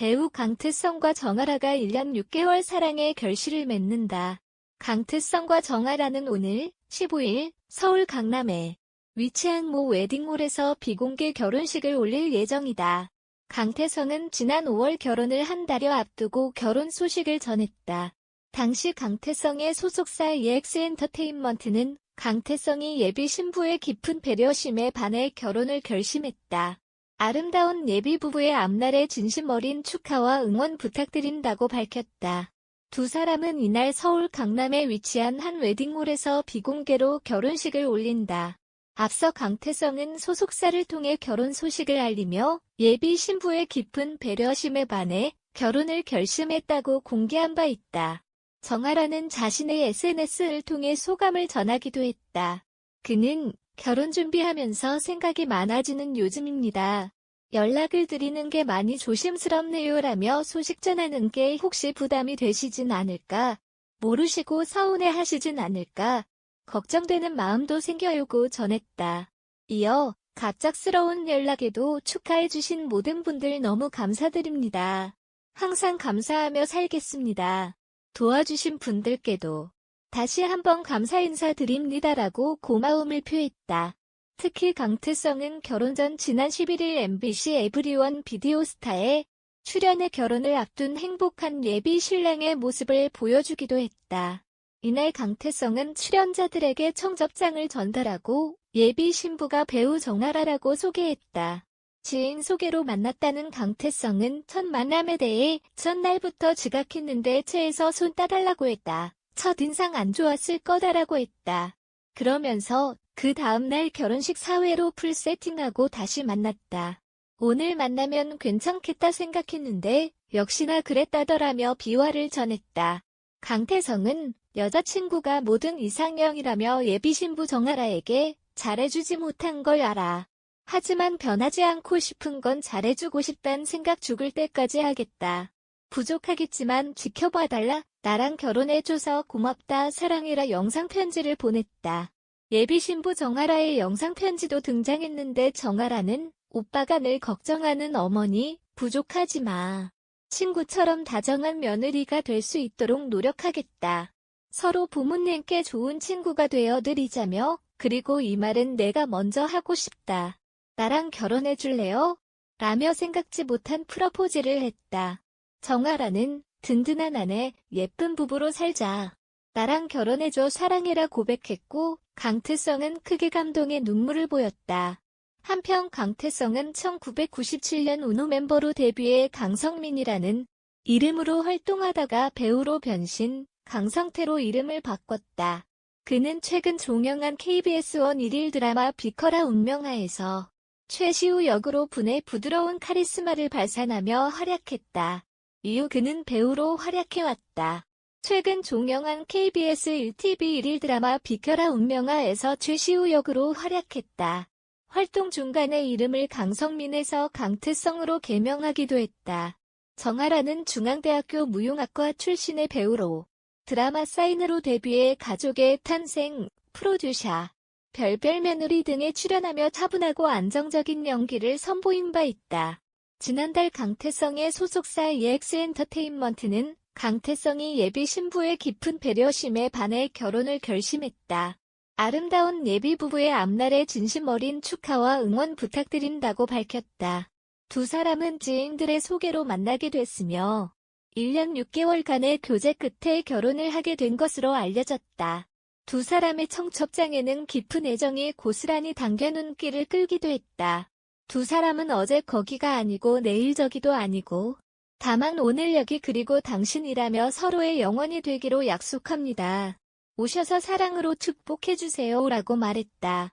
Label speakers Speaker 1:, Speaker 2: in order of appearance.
Speaker 1: 배우 강트성과 정아라가 1년 6개월 사랑의 결실을 맺는다. 강트성과 정아라는 오늘 15일 서울 강남에 위치한 모 웨딩홀에서 비공개 결혼식을 올릴 예정이다. 강태성은 지난 5월 결혼을 한 달여 앞두고 결혼 소식을 전했다. 당시 강태성의 소속사 EX엔터테인먼트는 강태성이 예비 신부의 깊은 배려심에 반해 결혼을 결심했다. 아름다운 예비 부부의 앞날에 진심 어린 축하와 응원 부탁드린다고 밝혔다. 두 사람은 이날 서울 강남에 위치한 한 웨딩홀에서 비공개로 결혼식을 올린다. 앞서 강태성은 소속사를 통해 결혼 소식을 알리며 예비 신부의 깊은 배려심에 반해 결혼을 결심했다고 공개한 바 있다. 정아라는 자신의 SNS를 통해 소감을 전하기도 했다. 그는 결혼 준비하면서 생각이 많아지는 요즘입니다. 연락을 드리는 게 많이 조심스럽네요 라며 소식 전하는 게 혹시 부담이 되시진 않을까? 모르시고 서운해 하시진 않을까? 걱정되는 마음도 생겨요고 전했다. 이어 갑작스러운 연락에도 축하해주신 모든 분들 너무 감사드립니다. 항상 감사하며 살겠습니다. 도와주신 분들께도 다시 한번 감사 인사드립니다라고 고마움을 표했다. 특히 강트성은 결혼 전 지난 11일 MBC 에브리원 비디오스타에 출연해 결혼을 앞둔 행복한 예비 신랑의 모습을 보여주기도 했다. 이날 강태성은 출연자들에게 청첩장을 전달하고 예비 신부가 배우 정아라라고 소개했다. 지인 소개로 만났다는 강태성은 첫 만남에 대해 전날부터 지각했는데 차에서 손 따달라고 했다. 첫인상 안 좋았을 거다라고 했다. 그러면서 그 다음날 결혼식 사회로 풀 세팅하고 다시 만났다. 오늘 만나면 괜찮겠다 생각했는데 역시나 그랬다더라며 비화를 전했다. 강태성은 여자친구가 모든 이상형이라며 예비신부 정아라에게 잘해주지 못한 걸 알아. 하지만 변하지 않고 싶은 건 잘해주고 싶단 생각 죽을 때까지 하겠다. 부족하겠지만 지켜봐달라. 나랑 결혼해줘서 고맙다. 사랑해라 영상 편지를 보냈다. 예비 신부 정아라의 영상 편지도 등장했는데 정아라는 오빠가 늘 걱정하는 어머니, 부족하지 마. 친구처럼 다정한 며느리가 될 수 있도록 노력하겠다. 서로 부모님께 좋은 친구가 되어 드리자며 그리고 이 말은 내가 먼저 하고 싶다. 나랑 결혼해 줄래요? 라며 생각지 못한 프러포즈를 했다. 정아라는 든든한 아내, 예쁜 부부로 살자. 나랑 결혼해줘 사랑해라 고백했고 강태성은 크게 감동의 눈물을 보였다. 한편 강태성은 1997년 우노 멤버로 데뷔해 강성민이라는 이름으로 활동하다가 배우로 변신, 강성태로 이름을 바꿨다. 그는 최근 종영한 KBS1 일일 드라마 비커라 운명하에서 최시우 역으로 분의 부드러운 카리스마를 발산하며 활약했다. 이후 그는 배우로 활약해왔다. 최근 종영한 KBS 1TV 일일 드라마 비켜라 운명아에서 최시우 역으로 활약했다. 활동 중간에 이름을 강성민에서 강트성으로 개명하기도 했다. 정아라는 중앙대학교 무용학과 출신의 배우로 드라마 사인으로 데뷔해 가족의 탄생, 프로듀샤, 별별 며느리 등에 출연하며 차분하고 안정적인 연기를 선보인 바 있다. 지난달 강태성의 소속사 EX엔터테인먼트는 강태성이 예비 신부의 깊은 배려심에 반해 결혼을 결심했다. 아름다운 예비 부부의 앞날에 진심 어린 축하와 응원 부탁드린다고 밝혔다. 두 사람은 지인들의 소개로 만나게 됐으며 1년 6개월간의 교제 끝에 결혼을 하게 된 것으로 알려졌다. 두 사람의 청첩장에는 깊은 애정이 고스란히 담겨 눈길을 끌기도 했다. 두 사람은 어제 거기가 아니고 내일 저기도 아니고 다만 오늘 여기 그리고 당신이라며 서로의 영원이 되기로 약속합니다. 오셔서 사랑으로 축복해주세요 라고 말했다.